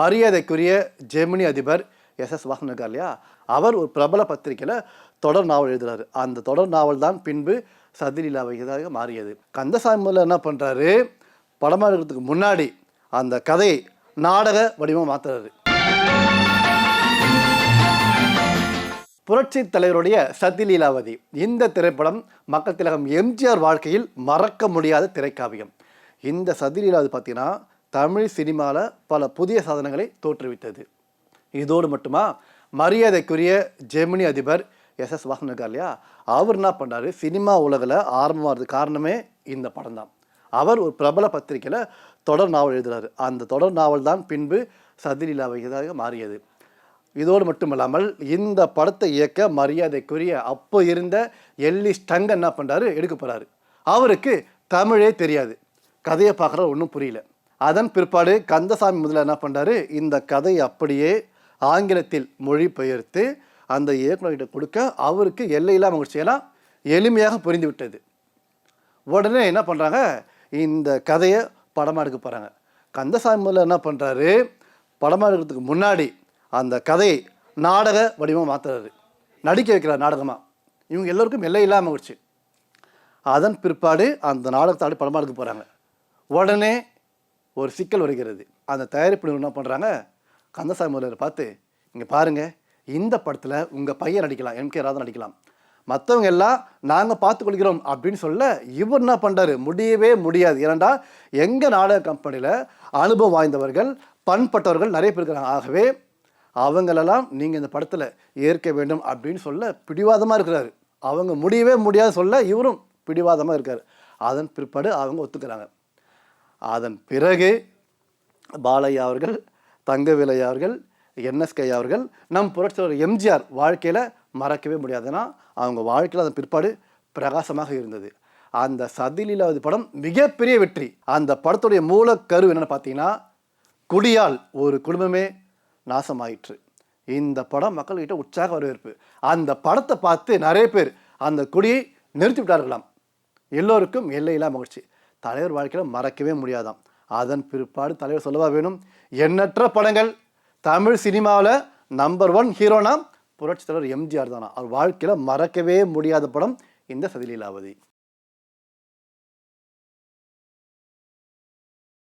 மரியாதைக்குரிய ஜெமினி அதிபர் S S Vasan இருக்கார் இல்லையா? அவர் ஒரு பிரபல பத்திரிக்கையில் தொடர் நாவல் எழுதுறாரு. அந்த தொடர் நாவல் தான் பின்பு சதிலீலாவை இதாக மாறியது. கந்தசாமி முதல்ல என்ன பண்ணுறாரு படமாக எடுக்கிறதுக்கு முன்னாடி அந்த கதையை நாடக வடிவம் மாற்றுறாரு புரட்சி தலைவருடைய சதிலீலாவதி. இந்த திரைப்படம் மக்கள் திலகம் எம்ஜிஆர் வாழ்க்கையில் மறக்க முடியாத திரைக்காவியம். இந்த சதிலீலாவது பார்த்தீங்கன்னா தமிழ் சினிமாவில் பல புதிய சாதனங்களை தோற்றுவித்தது. இதோடு மட்டுமா மரியாதைக்குரிய ஜெமினி அதிபர் எஸ் எஸ் வாசன் இருக்கார் இல்லையா? அவர் என்ன பண்ணார் சினிமா உலகில் ஆரம்பமாகிறது காரணமே இந்த படம் தான். அவர் ஒரு பிரபல பத்திரிக்கையில் தொடர் நாவல் எழுதுகிறார் அந்த தொடர் நாவல் தான் பின்பு சதிலீலாவை இதாக மாறியது. இதோடு மட்டுமல்லாமல் இந்த படத்தை இயக்க மரியாதைக்குரிய அப்போ இருந்த எல்லி ஸ்டங் என்ன பண்ணுறாரு எடுக்க போகிறாரு அவருக்கு தமிழே தெரியாது. கதையை பார்க்குற ஒன்றும் புரியல. அதன் பிற்பாடு கந்தசாமி முதல்ல என்ன பண்ணுறாரு இந்த கதையை அப்படியே ஆங்கிலத்தில் மொழிபெயர்த்து அந்த இயக்குநர்கிட்ட கொடுக்க அவருக்கு எல்லையில்லா மகிழ்ச்சியெல்லாம் எளிமையாக புரிந்து விட்டது உடனே என்ன பண்ணுறாங்க இந்த கதையை படமாக எடுக்க போகிறாங்க கந்தசாமி முதல்ல என்ன பண்ணுறாரு படமாக எடுக்கிறதுக்கு முன்னாடி அந்த கதையை நாடக வடிவம் மாற்றுறாரு நடிக்க வைக்கிறார் நாடகமாக இவங்க எல்லோருக்கும் எல்லை இல்லாமல் போச்சு. அதன் பிற்பாடு அந்த நாடகத்தாடி படமாக எடுக்க போகிறாங்க உடனே ஒரு சிக்கல் வருகிறது. அந்த தயாரிப்பு என்ன பண்ணுறாங்க கந்தசாமி முதல்வரை பார்த்து இங்கே பாருங்கள் இந்த படத்தில் உங்கள் பையன் நடிக்கலாம் எம். கே. ராதா நடிக்கலாம். மற்றவங்க எல்லாம் நாங்கள் பார்த்து கொள்கிறோம் அப்படின்னு சொல்ல இவர் என்ன பண்ணுறாரு முடியவே முடியாது. ஏனண்டா எங்கள் நாடக கம்பெனியில் அனுபவம் வாய்ந்தவர்கள் பண்பட்டவர்கள் நிறைய பேர் இருக்கிறாங்க ஆகவே அவங்களெல்லாம் நீங்கள் இந்த படத்தில் ஏற்க வேண்டும் அப்படின்னு சொல்ல பிடிவாதமாக இருக்கிறாரு. அவங்க முடியவே முடியாது சொல்ல இவரும் பிடிவாதமாக இருக்கார். அதன் பிற்பாடு அவங்க ஒத்துக்கிறாங்க. அதன் பிறகு பாலையா அவர்கள் தங்கவிலை அவர்கள் என்எஸ்கே அவர்கள் நம் புரட்சியாளர் எம்ஜிஆர் வாழ்க்கையில் மறக்கவே முடியாதுன்னா அவங்க வாழ்க்கையில் அதன் பிற்பாடு பிரகாசமாக இருந்தது. அந்த சதிலீலாவது படம் மிகப்பெரிய வெற்றி. அந்த படத்துடைய மூலக்கரு என்னென்னு பார்த்தீங்கன்னா குடியால் ஒரு குடும்பமே நாசமாயிற்று. இந்த படம் மக்கள்கிட்ட உற்சாக வரவேற்பு. அந்த படத்தை பார்த்து நிறைய பேர் அந்த குடியை நிறுத்தி விட்டார்களாம் எல்லோருக்கும் எல்லையில்லா மகிழ்ச்சி. தலைவர் வாழ்க்கையில் மறக்கவே முடியாதாம். அதன் பிற்பாடு தலைவர் சொல்லவா வேணும்? எண்ணற்ற படங்கள். தமிழ் சினிமாவில் நம்பர் ஒன் ஹீரோனா புரட்சி தலைவர் எம்ஜிஆர் தானா அவர் வாழ்க்கையில் மறக்கவே முடியாத படம் இந்த சதிலீலாவதி.